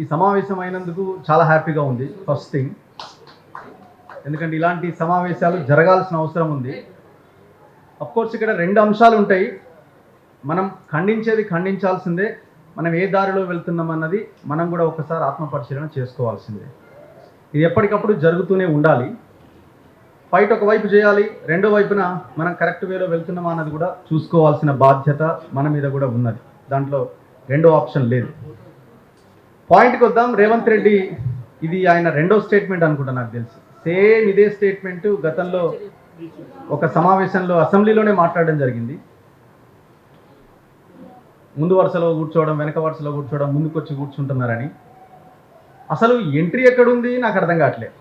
ఈ సమావేశం అయినందుకు చాలా హ్యాపీగా ఉంది ఫస్ట్ థింగ్ ఎందుకంటే ఇలాంటి సమావేశాలు జరగాల్సిన అవసరం ఉంది. అఫ్కోర్స్ ఇక్కడ రెండు అంశాలు ఉంటాయి. మనం ఖండించేది ఖండించాల్సిందే మనం ఏ దారిలో వెళ్తున్నాం అన్నది మనం కూడా ఒకసారి ఆత్మపరిశీలన చేసుకోవాల్సిందే. ఇది ఎప్పటికప్పుడు జరుగుతూనే ఉండాలి. ఫైట్ ఒకవైపు చేయాలి రెండో వైపున మనం కరెక్ట్ వేలో వెళ్తున్నామా అన్నది కూడా చూసుకోవాల్సిన బాధ్యత మన మీద కూడా ఉన్నది. దాంట్లో రెండో ఆప్షన్ లేదు. పాయింట్కి వద్దాం. రేవంత్ రెడ్డి ఇది ఆయన రెండో స్టేట్మెంట్ అనుకుంటా నాకు తెలుసు. సేమ్ ఇదే స్టేట్మెంట్ గతంలో ఒక సమావేశంలో అసెంబ్లీలోనే మాట్లాడడం జరిగింది. ముందు వరుసలో కూర్చోవడం వెనక వరుసలో కూర్చోవడం ముందుకొచ్చి కూర్చుంటున్నారని. అసలు ఎంట్రీ ఎక్కడుంది? నాకు అర్థం కావట్లేదు.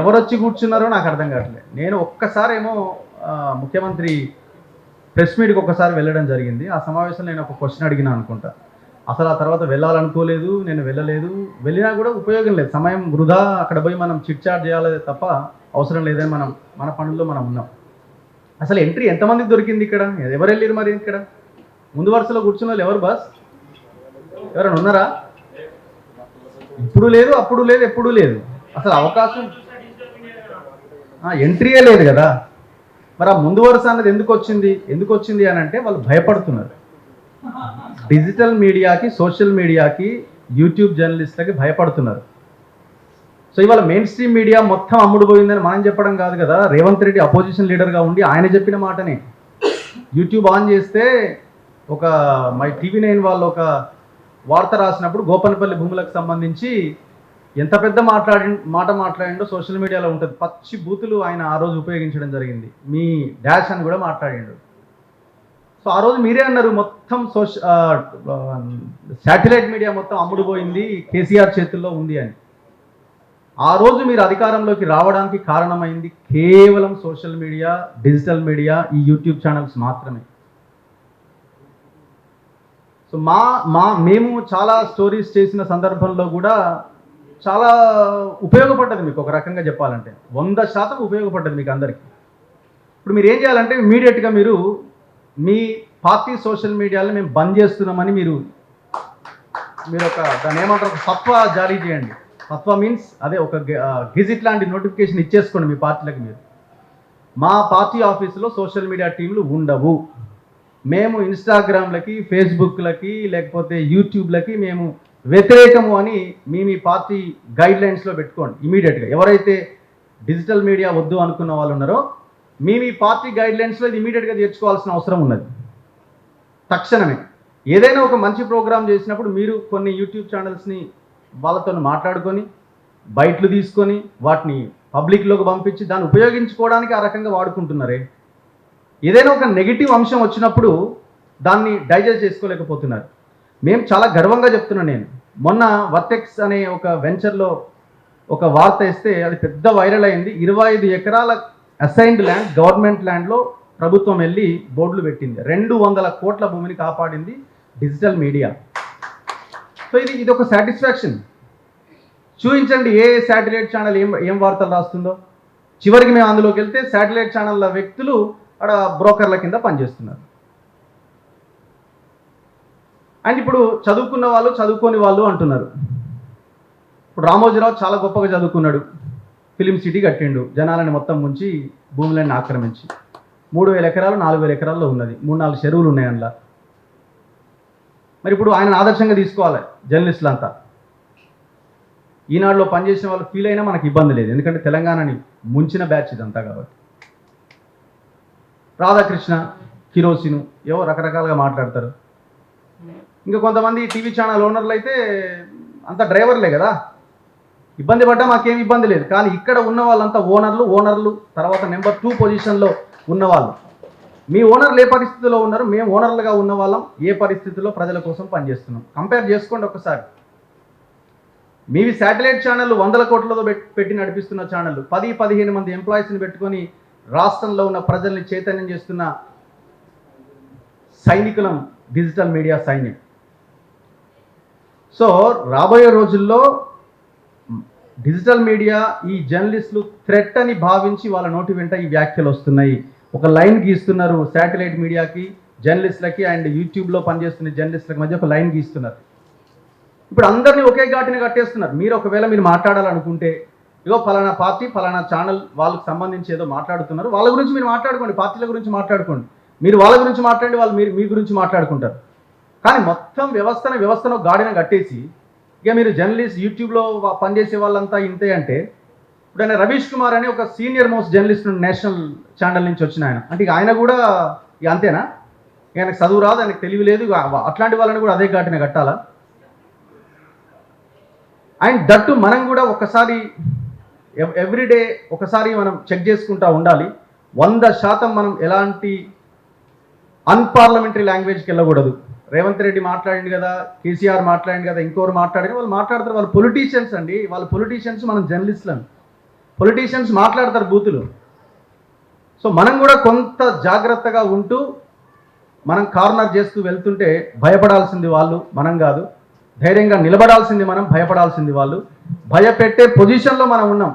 ఎవరొచ్చి కూర్చున్నారో నాకు అర్థం కావట్లేదు. నేను ఒక్కసారేమో ముఖ్యమంత్రి ప్రెస్ మీట్కి ఒక్కసారి వెళ్ళడం జరిగింది. ఆ సమావేశంలో నేను ఒక క్వశ్చన్ అడిగినా అనుకుంటా. అసలు ఆ తర్వాత వెళ్ళాలనుకోలేదు నేను వెళ్ళలేదు. వెళ్ళినా కూడా ఉపయోగం లేదు. సమయం వృధా. అక్కడ పోయి మనం చిట్ చాట్ చేయాలి తప్ప అవసరం లేదని మనం మన పనుల్లో మనం ఉన్నాం. అసలు ఎంట్రీ ఎంతమందికి దొరికింది ఇక్కడ? ఎవరు వెళ్ళారు మరి ఇక్కడ? ముందు వరుసలో కూర్చున్న వాళ్ళు ఎవరు బాస్? ఎవరైనా ఉన్నారా? ఇప్పుడు లేదు అప్పుడు లేదు ఎప్పుడు లేదు. అసలు అవకాశం ఎంట్రీయే లేదు కదా. మరి ఆ ముందు వరుస అన్నది ఎందుకు వచ్చింది? ఎందుకు వచ్చింది అని అంటే వాళ్ళు భయపడుతున్నారు. డిజిటల్ మీడియాకి సోషల్ మీడియాకి యూట్యూబ్ జర్నలిస్ట్లకి భయపడుతున్నారు. సో ఇవాళ మెయిన్ స్ట్రీమ్ మీడియా మొత్తం అమ్ముడు పోయిందని మనం చెప్పడం కాదు కదా. రేవంత్ రెడ్డి అపోజిషన్ లీడర్గా ఉండి ఆయన చెప్పిన మాటనే. యూట్యూబ్ ఆన్ చేస్తే ఒక మై టీవీ నైన్ వాళ్ళు ఒక వార్త రాసినప్పుడు గోపనపల్లి భూములకు సంబంధించి ఎంత పెద్ద మాట్లాడి మాట మాట్లాడిండో సోషల్ మీడియాలో ఉంటుంది. పచ్చి బూతులు ఆయన ఆ రోజు ఉపయోగించడం జరిగింది. మీ డాష్ అని కూడా మాట్లాడిండు. సో ఆ రోజు మీరే అన్నారు మొత్తం సోష శాటిలైట్ మీడియా మొత్తం అమ్ముడుపోయింది కేసీఆర్ చేతుల్లో ఉంది అని. ఆ రోజు మీరు అధికారంలోకి రావడానికి కారణమైంది కేవలం సోషల్ మీడియా డిజిటల్ మీడియా ఈ యూట్యూబ్ ఛానల్స్ మాత్రమే. సో మా మా మేము చాలా స్టోరీస్ చేసిన సందర్భంలో కూడా చాలా ఉపయోగపడ్డది మీకు ఒక రకంగా చెప్పాలంటే. వంద శాతం ఉపయోగపడ్డది మీకు అందరికీ. ఇప్పుడు మీరు ఏం చేయాలంటే ఇమీడియట్గా మీరు మీ పార్టీ సోషల్ మీడియాలో మేము బంద్ చేస్తున్నామని మీరు మీరు ఒక దాన్ని ఏమంటారు ఒక సత్వ జారీ చేయండి. సత్వ మీన్స్ అదే ఒక గెజిట్ లాంటి నోటిఫికేషన్ ఇచ్చేసుకోండి మీ పార్టీలకు మీరు. మా పార్టీ ఆఫీసులో సోషల్ మీడియా టీంలు ఉండవు. మేము ఇన్స్టాగ్రామ్లకి ఫేస్బుక్లకి లేకపోతే యూట్యూబ్లకి మేము వ్యతిరేకము అని మీ మీ పార్టీ గైడ్లైన్స్లో పెట్టుకోండి. ఇమీడియట్గా ఎవరైతే డిజిటల్ మీడియా వద్దు అనుకున్న వాళ్ళు ఉన్నారో మీ మీ పార్టీ గైడ్లైన్స్లో ఇది ఇమీడియట్గా చేర్చుకోవాల్సిన అవసరం ఉన్నది. తక్షణమే. ఏదైనా ఒక మంచి ప్రోగ్రామ్ చేసినప్పుడు మీరు కొన్ని యూట్యూబ్ ఛానల్స్ని వాళ్ళతో మాట్లాడుకొని బయట్లు తీసుకొని వాటిని పబ్లిక్లోకి పంపించి దాన్ని ఉపయోగించుకోవడానికి ఆ రకంగా వాడుకుంటున్నారే? ఏదైనా ఒక నెగిటివ్ అంశం వచ్చినప్పుడు దాన్ని డైజెస్ట్ చేసుకోలేకపోతున్నారు. మేము చాలా గర్వంగా చెప్తున్నాను నేను. మొన్న వర్టెక్స్ అనే ఒక వెంచర్లో ఒక వార్త ఇస్తే అది పెద్ద వైరల్ అయింది. ఇరవై ఐదు ఎకరాల అసైన్డ్ ల్యాండ్ గవర్నమెంట్ ల్యాండ్లో ప్రభుత్వం వెళ్ళి బోర్డులు పెట్టింది. రెండు వందల కోట్ల భూమిని కాపాడింది డిజిటల్ మీడియా సో ఇది ఇది ఒక సాటిస్ఫాక్షన్ చూపించండి ఏ శాటిలైట్ ఛానల్ ఏం ఏం వార్తలు రాస్తుందో. చివరికి మేము అందులోకి వెళ్తే శాటిలైట్ ఛానళ్ళ వ్యక్తులు అక్కడ బ్రోకర్ల కింద పనిచేస్తున్నారు. అండ్ ఇప్పుడు చదువుకున్న వాళ్ళు చదువుకోని వాళ్ళు అంటున్నారు. ఇప్పుడు రామోజీరావు చాలా గొప్పగా చదువుకున్నాడు. ఫిలిం సిటీ కట్టిండు. జనాలని మొత్తం ముంచి భూములన్నీ ఆక్రమించి. మూడు వేల ఎకరాలు నాలుగు వేల ఎకరాల్లో ఉన్నది. మూడు నాలుగు చెరువులు ఉన్నాయి అందులో. మరి ఇప్పుడు ఆయన ఆదర్శంగా తీసుకోవాలి జర్నలిస్టులు అంతా ఈనాడులో పనిచేసిన వాళ్ళు ఫీల్ అయినా మనకి ఇబ్బంది లేదు. ఎందుకంటే తెలంగాణని ముంచిన బ్యాచ్ ఇదంతా కాబట్టి. రాధాకృష్ణ కిరోసిను ఏవో రకరకాలుగా మాట్లాడతారు. ఇంకా కొంతమంది టీవీ ఛానల్ ఓనర్లు అయితే అంత డ్రైవర్లే కదా. ఇబ్బంది పడ్డా మాకేం ఇబ్బంది లేదు. కానీ ఇక్కడ ఉన్న వాళ్ళంతా ఓనర్లు ఓనర్లు తర్వాత నెంబర్ టూ పొజిషన్లో ఉన్నవాళ్ళు మీ ఓనర్లు ఏ పరిస్థితిలో ఉన్నారు? మేము ఓనర్లుగా ఉన్న వాళ్ళం. ఏ పరిస్థితిలో? ప్రజల కోసం పనిచేస్తున్నాం. కంపేర్ చేసుకోండి ఒకసారి. మీవి శాటిలైట్ ఛానళ్ళు వందల కోట్లతో పెట్టి నడిపిస్తున్న ఛానళ్ళు పది పదిహేను మంది ఎంప్లాయీస్ని పెట్టుకొని రాష్ట్రంలో ఉన్న ప్రజల్ని చైతన్యం చేస్తున్న సైనికులం డిజిటల్ మీడియా సైన్యం సో రాబోయే రోజుల్లో డిజిటల్ మీడియా ఈ జర్నలిస్టులు థ్రెట్ అని భావించి వాళ్ళ నోటి వెంట ఈ వ్యాఖ్యలు వస్తున్నాయి. ఒక లైన్ గీస్తున్నారు శాటిలైట్ మీడియాకి జర్నలిస్టులకి అండ్ యూట్యూబ్లో పనిచేస్తున్న జర్నలిస్టులకి మధ్య ఒక లైన్ గీస్తున్నారు. ఇప్పుడు అందరినీ ఒకే ఘాటిన కట్టేస్తున్నారు. మీరు ఒకవేళ మీరు మాట్లాడాలనుకుంటే ఇగో ఫలానా పార్టీ ఫలానా ఛానల్ వాళ్ళకి సంబంధించి ఏదో మాట్లాడుతున్నారు. వాళ్ళ గురించి మీరు మాట్లాడుకోండి పార్టీల గురించి మాట్లాడుకోండి. మీరు వాళ్ళ గురించి మాట్లాడండి వాళ్ళు మీరు మీ గురించి మాట్లాడుకుంటారు. కానీ మొత్తం వ్యవస్థను వ్యవస్థను గాడిన కట్టేసి ఇక మీరు జర్నలిస్ట్ యూట్యూబ్లో పనిచేసే వాళ్ళంతా ఇంతే అంటే ఇప్పుడు ఆయన రవీష్ కుమార్ అని ఒక senior most journalist national channel నుంచి వచ్చిన ఆయన. అంటే ఇక ఆయన కూడా ఇక అంతేనా? ఆయనకు చదువు రాదు ఆయనకు తెలివి లేదు అట్లాంటి వాళ్ళని కూడా అదే ఘాటిన కట్టాలా? అండ్ దట్టు మనం కూడా ఒకసారి ఎవ్రీడే ఒకసారి మనం చెక్ చేసుకుంటా ఉండాలి. వంద శాతం మనం ఎలాంటి అన్పార్లమెంటరీ లాంగ్వేజ్కి వెళ్ళకూడదు. రేవంత్ రెడ్డి మాట్లాడింది కదా కేసీఆర్ మాట్లాడింది కదా ఇంకోరు మాట్లాడింది వాళ్ళు మాట్లాడతారు. వాళ్ళు పొలిటీషియన్స్ అండి. వాళ్ళ పొలిటీషియన్స్ మనం జర్నలిస్టులం పొలిటీషియన్స్ మాట్లాడతారు బూతులు. సో మనం కూడా కొంత జాగ్రత్తగా ఉంటూ మనం కార్నర్ చేస్తూ వెళ్తుంటే భయపడాల్సింది వాళ్ళు మనం కాదు. ధైర్యంగా నిలబడాల్సింది మనం భయపడాల్సింది వాళ్ళు. భయపెట్టే పొజిషన్లో మనం ఉన్నాం.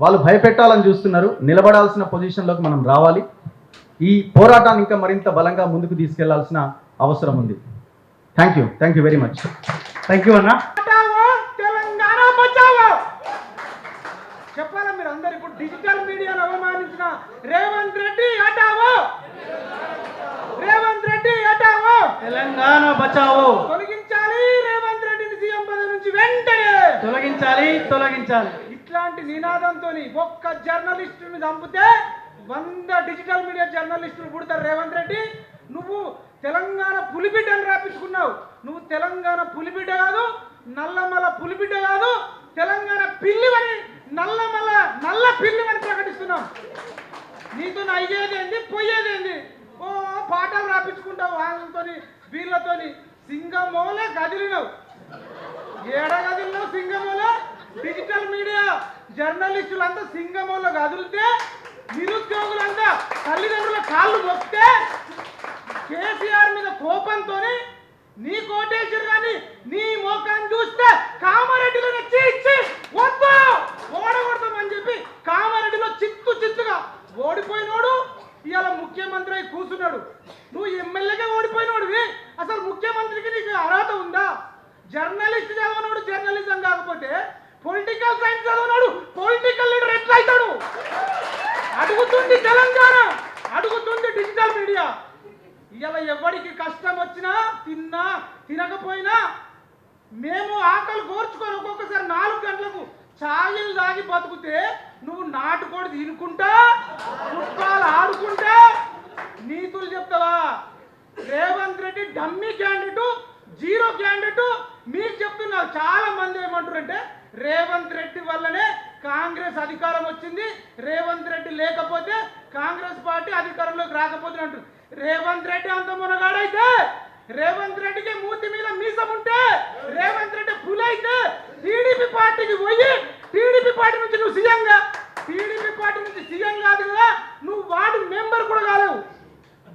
వాళ్ళు భయపెట్టాలని చూస్తున్నారు. నిలబడాల్సిన పొజిషన్లోకి మనం రావాలి. ఈ పోరాటాన్ని ఇంకా మరింత బలంగా ముందుకు తీసుకెళ్ళాల్సిన అవసరం ఉంది. Thank you thank you very much thank you అన్న. హటావో తెలంగాణ బచావో చెప్పాలా మీరు అందరు ఇప్పుడు డిజిటల్ మీడియాను అవమానించిన రేవంత్ రెడ్డి హటావో రేవంత్ రెడ్డి హటావో తెలంగాణ బచావో తొలగించాలి రేవంత్ రెడ్డిని సీఎం పదవి నుంచి వెంటనే. తొలగించాలి తొలగించాలి. ఇట్లాంటి నినాదంతో ఒక్క జర్నలిస్టుని చంపితే వంద డిజిటల్ మీడియా జర్నలిస్టులు పుడతారు రేవంత్ రెడ్డి. నువ్వు తెలంగాణ పులిబిడ్డను రాపించుకున్నావు. నువ్వు తెలంగాణ పులిబిడ్డ కాదు నల్లమల పులిబిడ్డ కాదు తెలంగాణ పిల్లివని నల్లమల నల్ల పిల్లివని ప్రకటిస్తున్నాం. నీతో అయ్యేదేంది పోయేదేంది ఓ పాటలు రాపించుకుంటావు వాళ్ళతోని వీళ్ళతోని. సింగమోలే కదిలినవు ఏడగదిలో సింగమోలో? డిజిటల్ మీడియా జర్నలిస్టులంతా సింగమోలో కదిలితే నిరుద్యోగులంతా తల్లిదండ్రుల కాళ్ళు మొక్కితే కేసీఆర్ మీద కోపంతో నీ కోటేశ్వర్ కానీ నీ మోకాన్ని చూస్తే కామారెడ్డిలో నచ్చి ఇచ్చి వద్దు! ఓడగొడతామని చెప్పి కామారెడ్డిలో చిత్తు చిత్తుగా ఓడిపోయినోడు ఇవాళ ముఖ్యమంత్రి అయి కూర్చున్నాడు. నువ్వు ఎమ్మెల్యేగా ఓడిపోయినోడివి. అసలు ముఖ్యమంత్రికి నీకు అర్హత ఉందా? జర్నలిస్ట్ చదవనోడు జర్నలిజం కాకపోతే పొలిటికల్ సైన్స్ చదవనోడు పొలిటికల్ లీడర్ ఎట్లా అవుతాడు? అడుగుతుంది తెలంగాణ అడుగుతుంది డిజిటల్ మీడియా. ఇలా ఎవరికి కష్టం వచ్చినా తిన్నా తినకపోయినా మేము ఆకలి కోర్చుకొని ఒక్కొక్కసారి నాలుగు గంటలకు ఛాయలు తాగి బతుకుతే నువ్వు నాటుకోడి తినుకుంటా ఫుట్బాల్ ఆడుకుంటా. నీతులు చెప్తావా? Revanth Reddy dummy candidate zero candidate. మీకు చెప్తున్నారు చాలా మంది ఏమంటారంటే రేవంత్ రెడ్డి వల్లనే కాంగ్రెస్ అధికారం వచ్చింది రేవంత్ రెడ్డి లేకపోతే కాంగ్రెస్ పార్టీ అధికారంలోకి రాకపోతే అంటారు రేవంత్ రెడ్డి అంత మునగాడైతే రేవంత్ రెడ్డికి మూతి మీద మీసం ఉంటే రేవంత్ రెడ్డి పులైతే టీడీపీ పార్టీకి పోయి టీడీపీ పార్టీ నుంచి నువ్వు సీఎంగా టీడీపీ పార్టీ నుంచి సీఎం కాదు కదా నువ్వు వార్డు మెంబర్ కూడా కాలేవు.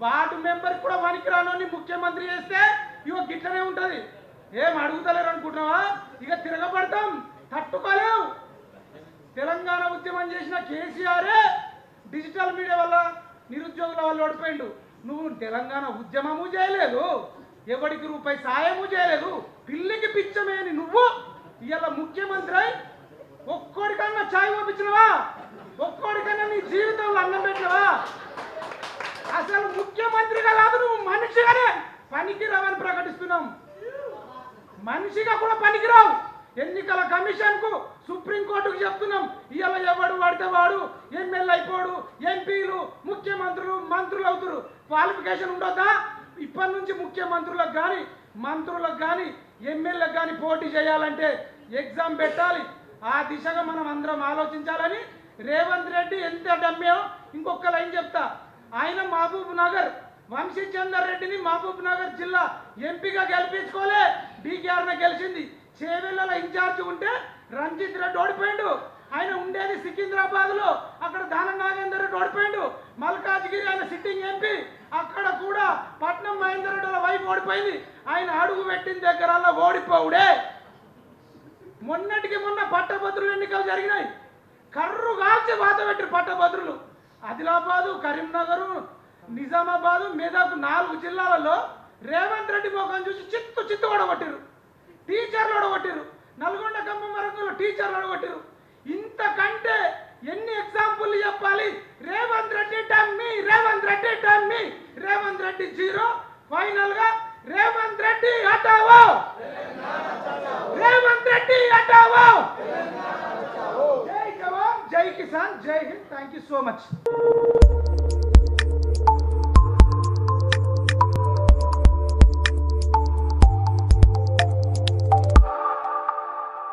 వార్డు మెంబర్ కూడా పనికిరానోని ముఖ్యమంత్రి చేస్తే ఇగో గిట్లనే ఉంటుంది. ఏం అడుగుతలేరు అనుకుంటున్నావా? ఇక తిరగబడతాం తట్టుకోలేవు. తెలంగాణ ఉద్యమం చేసిన కేసీఆరే డిజిటల్ మీడియా వల్ల నిరుద్యోగుల వల్ల ఓడిపోయిండు. నువ్వు తెలంగాణ ఉద్యమము చేయలేదు. ఎవడికి రూపాయి సాయము చేయలేదు. పిల్లికి పిచ్చమేని నువ్వు? ఇవాళ ముఖ్యమంత్రి అయి ఒక్కోడికన్నా ఛాయ్ పంపించినవా? ఒక్కోడికన్నా నీ జీవితంలో అన్నం పెట్టినవా? అసలు ముఖ్యమంత్రిగా కాదు నువ్వు మనిషిగానే పనికిరావని ప్రకటిస్తున్నాం. మనిషిగా కూడా పనికిరావు. ఎన్నికల కమిషన్కు సుప్రీంకోర్టుకు చెప్తున్నాం. ఇవాళ ఎవడు పడితే వాడు ఎమ్మెల్యే అయిపోడు ఎంపీలు ముఖ్యమంత్రులు మంత్రులు అవుతారు. క్వాలిఫికేషన్ ఉండొద్దా? ఇప్పటి నుంచి ముఖ్యమంత్రులకు కానీ మంత్రులకు కానీ ఎమ్మెల్యేలకు కానీ పోటీ చేయాలంటే ఎగ్జామ్ పెట్టాలి. ఆ దిశగా మనం అందరం ఆలోచించాలని రేవంత్ రెడ్డి ఎంత డమ్మే ఇంకొక లైన్ చెప్తా. ఆయన మహబూబ్ నగర్ వంశీ చందర్ రెడ్డిని మహబూబ్ నగర్ జిల్లా ఎంపీగా గెలిపించుకోలే. బీకేఆర్న గెలిచింది. చేవెళ్ళలో ఇన్ఛార్జ్ ఉంటే రంజిత్ రెడ్డి ఓడిపోయిండు. ఆయన ఉండేది సికింద్రాబాద్లో అక్కడ దాన నాగేందర్ రెడ్డి ఓడిపోయిండు. మల్కాజ్గిరి ఆయన సిట్టింగ్ ఎంపీ. అక్కడ కూడా పట్నం మహేందర్ రెడ్డి వైపు ఓడిపోయింది. ఆయన అడుగు పెట్టిన దగ్గర ఓడిపోవుడే. మొన్నటికి మొన్న పట్టభద్రులు ఎన్నికలు జరిగినాయి. కర్రు కాల్చి బాధ పెట్టిరు పట్టభద్రులు. ఆదిలాబాదు కరీంనగరు నిజామాబాదు మెదక్ నాలుగు జిల్లాలలో రేవంత్ రెడ్డి ముఖం చూసి చిత్తు చిత్తు కూడా కొట్టిరు. టీచర్లు కూడా ఓడగొట్టారు నల్గొండ ఖమ్మం వరంగల్ టీచర్లు అడగొట్టారు. ఇంతకంటే ఎన్ని ఎగ్జాంపుల్ చెప్పాలి? Revanth Reddy dummy Revanth Reddy dummy Revanth Reddy zero ఫైనల్గా రేవంత్ రెడ్డి హటావో రేవంత్ రెడ్డి హటావో జై జవాన్ జై కిసాన్ జై Hind. Thank you so much